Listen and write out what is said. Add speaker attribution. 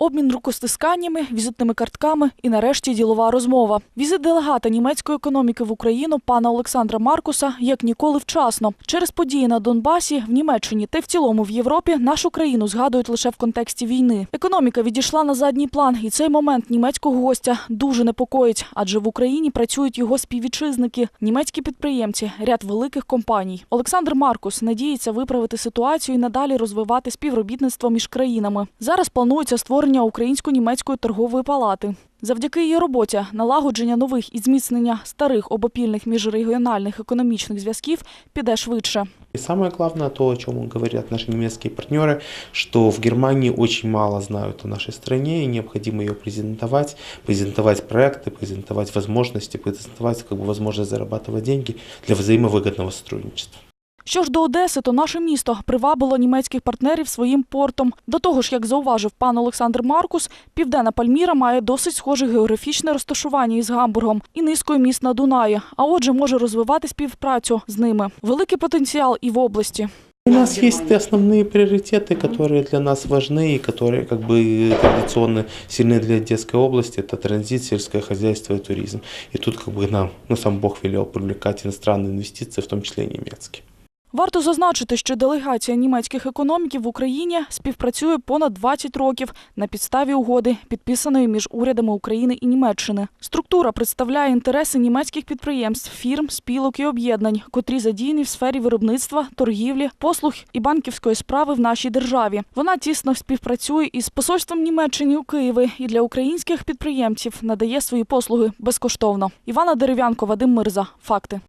Speaker 1: Обмін рукостисканнями, візитними картками і нарешті ділова розмова. Візит делегата німецької економіки в Україну пана Олександра Маркуса як ніколи вчасно. Через події на Донбасі, в Німеччині та в цілому в Європі нашу країну згадують лише в контексті війни. Економіка відійшла на задній план, і цей момент німецького гостя дуже непокоїть, адже в Україні працюють його співвітчизники, німецькі підприємці, ряд великих компаній. Олександр Маркус надіється виправити ситуацію і надалі розвивати співробітництво між країнами. Зараз планується створення українсько-німецької торгової палати. Завдяки її роботі налагодження нових і зміцнення старих обопільних міжрегіональних економічних зв'язків піде швидше.
Speaker 2: И самое главное, то, о чем говорят наши немецкие партнеры, что в Германии очень мало знают о нашей стране, и необходимо ее презентовать, презентовать проекты, презентовать возможности, презентовать как бы, возможность зарабатывать деньги для взаимовыгодного сотрудничества.
Speaker 1: Що ж до Одеси, то наше місто привабило німецьких партнерів своїм портом. До того ж, як зауважив пан Олександр Маркус, південна Пальміра має досить схоже географічне розташування із Гамбургом і низкою міст на Дунаї, а отже, може розвивати співпрацю з ними. Великий потенціал і в області.
Speaker 2: У нас есть основные приоритеты, которые для нас важны и которые как бы традиционно сильны для Одесской области. Это транзит, сельское хозяйство и туризм. И тут как бы нам, ну сам Бог велел привлекать иностранные инвестиции, в том числе и немецкие.
Speaker 1: Варто зазначити, що делегація німецьких економіків в Україні співпрацює понад 20 років на підставі угоди, підписаної між урядами України і Німеччини. Структура представляє інтереси німецьких підприємств, фірм, спілок і об'єднань, котрі задіяні в сфері виробництва, торгівлі, послуг і банківської справи в нашій державі. Вона тісно співпрацює із посольством Німеччини у Києві і для українських підприємців надає свої послуги безкоштовно. Івана Дерев'янко, Вадим Мирза. Факти.